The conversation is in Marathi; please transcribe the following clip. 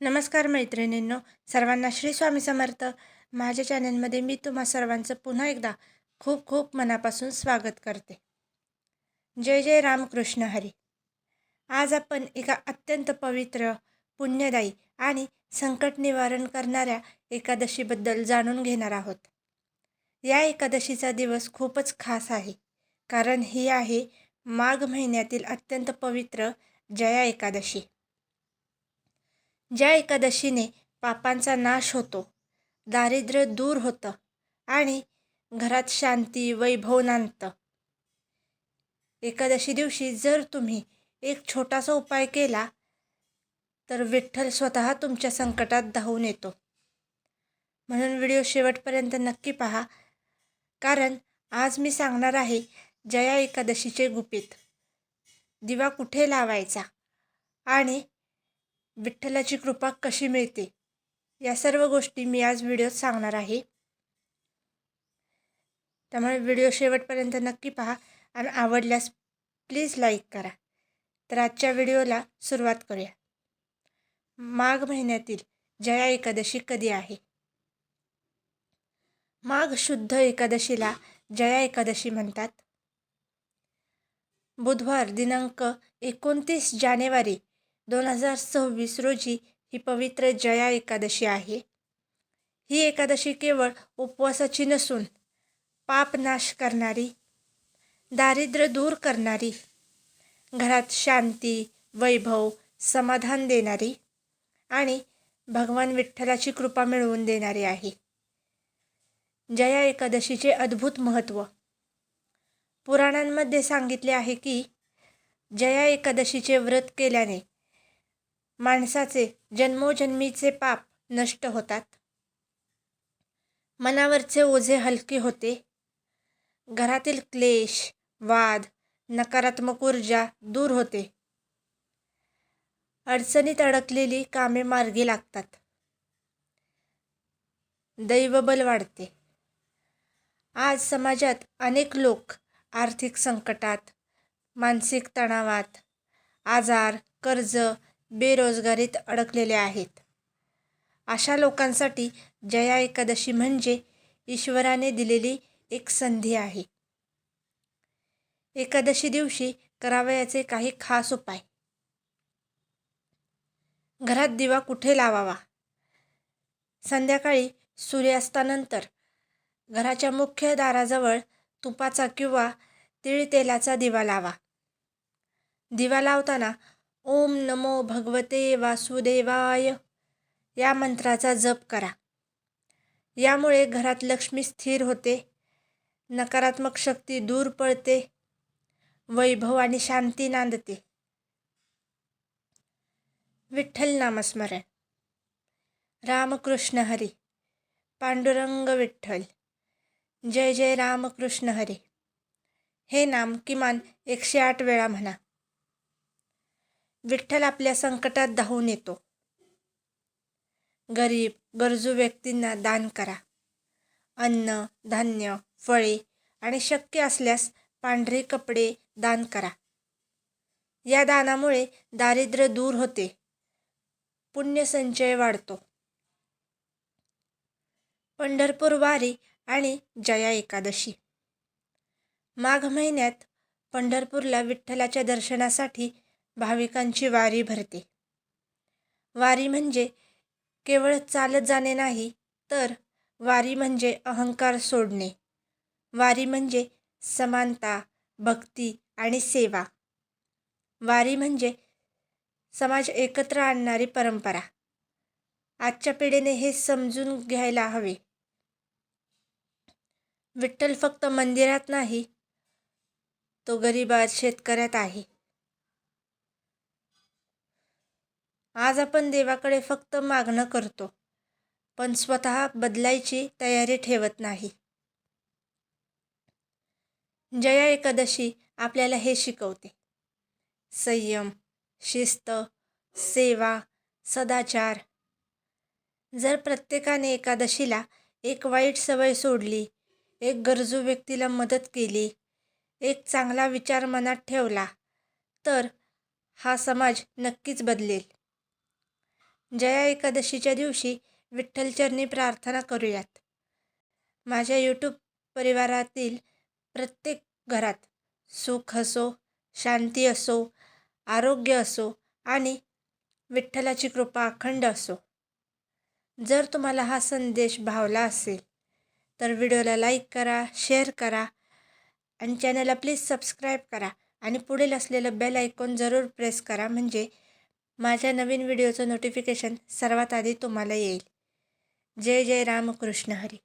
नमस्कार मैत्रिणींनो सर्वांना श्री स्वामी समर्थ. माझ्या चॅनलमध्ये मी तुम्हा सर्वांचं पुन्हा एकदा खूप खूप मनापासून स्वागत करते. जय जय रामकृष्ण हरी. आज आपण एका अत्यंत पवित्र पुण्यदायी आणि संकट निवारण करणाऱ्या एकादशीबद्दल जाणून घेणार आहोत. या एकादशीचा दिवस खूपच खास आहे कारण ही आहे माघ महिन्यातील अत्यंत पवित्र जया एकादशी. ज्या एकादशीने पापांचा नाश होतो दारिद्र्य दूर होतं आणि घरात शांती वैभव नांदतं. एकादशी दिवशी जर तुम्ही एक छोटासा उपाय केला तर विठ्ठल स्वतः तुमच्या संकटात धावून येतो. म्हणून व्हिडिओ शेवटपर्यंत नक्की पहा कारण आज मी सांगणार आहे जया एकादशीचे गुपित. दिवा कुठे लावायचा आणि विठ्ठलाची कृपा कशी मिळते? या सर्व गोष्टी मी आज व्हिडिओत सांगणार आहे. त्यामुळे व्हिडिओ शेवटपर्यंत नक्की पहा आणि आवडल्यास प्लीज लाईक करा. तर आजच्या व्हिडिओला सुरुवात करूया. माघ महिन्यातील जया एकादशी कधी आहे? माघ शुद्ध एकादशीला जया एकादशी म्हणतात. बुधवार दिनांक एकोणतीस जानेवारी दोन हजार सव्वीस रोजी ही पवित्र जया एकादशी आहे. ही एकादशी केवळ उपवासाची नसून पाप नाश करणारी दारिद्र्य दूर करणारी घरात शांती वैभव समाधान देणारी आणि भगवान विठ्ठलाची कृपा मिळवून देणारी आहे. जया एकादशीचे अद्भुत महत्त्व पुराणांमध्ये सांगितले आहे की जया एकादशीचे व्रत केल्याने माणसाचे जन्मोजन्मीचे पाप नष्ट होतात. मनावरचे ओझे हलके होते. घरातील क्लेश वाद नकारात्मक ऊर्जा दूर होते. अडचणीत अडकलेली कामे मार्गी लागतात. दैवबल वाढते. आज समाजात अनेक लोक आर्थिक संकटात मानसिक तणावात आजार कर्ज बेरोजगारीत अडकलेले आहेत. अशा लोकांसाठी जया एकादशी म्हणजे ईश्वराने दिलेली एक संधी आहे. एकादशी दिवशी करावयाचे काही खास उपाय. घरात दिवा कुठे लावावा? संध्याकाळी सूर्यास्तानंतर घराच्या मुख्य दाराजवळ तुपाचा किंवा तिळ तेलाचा दिवा लावा. दिवा लावताना ओम नमो भगवते वासुदेवाय. या मंत्राचा जप करा. यामुळे घरात लक्ष्मी स्थिर होते नकारात्मक शक्ती दूर पळते वैभव आणि शांती नांदते. विठ्ठल नामस्मरण. रामकृष्ण हरी. पांडुरंग विठ्ठल. जय जय रामकृष्ण हरी. हे नाम किमान एकशे आठ वेळा म्हणा. विठ्ठल आपल्या संकटात धावून येतो. गरीब गरजू व्यक्तींना दान करा. अन्न धान्य फळे आणि शक्य असल्यास पांढरे कपडे दान करा. या दानामुळे दारिद्र्य दूर होते. पुण्यसंचय वाढतो. पंढरपूर वारी आणि जया एकादशी. माघ महिन्यात पंढरपूरला विठ्ठलाच्या दर्शनासाठी भाविकांची वारी भरते. वारी म्हणजे केवळ चालत जाणे नाही तर वारी म्हणजे अहंकार सोडणे. वारी म्हणजे समानता भक्ती आणि सेवा. वारी म्हणजे समाज एकत्र आणणारी परंपरा. आजच्या पिढीने हे समजून घ्यायला हवे. विठ्ठल फक्त मंदिरात नाही तो गरीबात शेतकऱ्यात आहे. आज आपण देवाकडे फक्त मागणं करतो पण स्वतः बदलायची तयारी ठेवत नाही. जया एकादशी आपल्याला हे शिकवते. संयम शिस्त सेवा सदाचार. जर प्रत्येकाने एकादशीला एक वाईट सवय सोडली एक गरजू व्यक्तीला मदत केली एक चांगला विचार मनात ठेवला तर हा समाज नक्कीच बदलेल. जया एकादशीच्या दिवशी विठ्ठलचरणी प्रार्थना करूयात. माझ्या यूट्यूब परिवारातील प्रत्येक घरात सुख असो शांती असो आरोग्य असो आणि विठ्ठलाची कृपा अखंड असो. जर तुम्हाला हा संदेश भावला असेल तर व्हिडिओला लाईक करा शेअर करा आणि चॅनलला प्लीज सबस्क्राईब करा आणि पुढील असलेलं बेल ऐकून जरूर प्रेस करा. म्हणजे माझ्या नवीन व्हिडिओचं नोटिफिकेशन सर्वात आधी तुम्हाला येईल. जय जय रामकृष्ण हरी.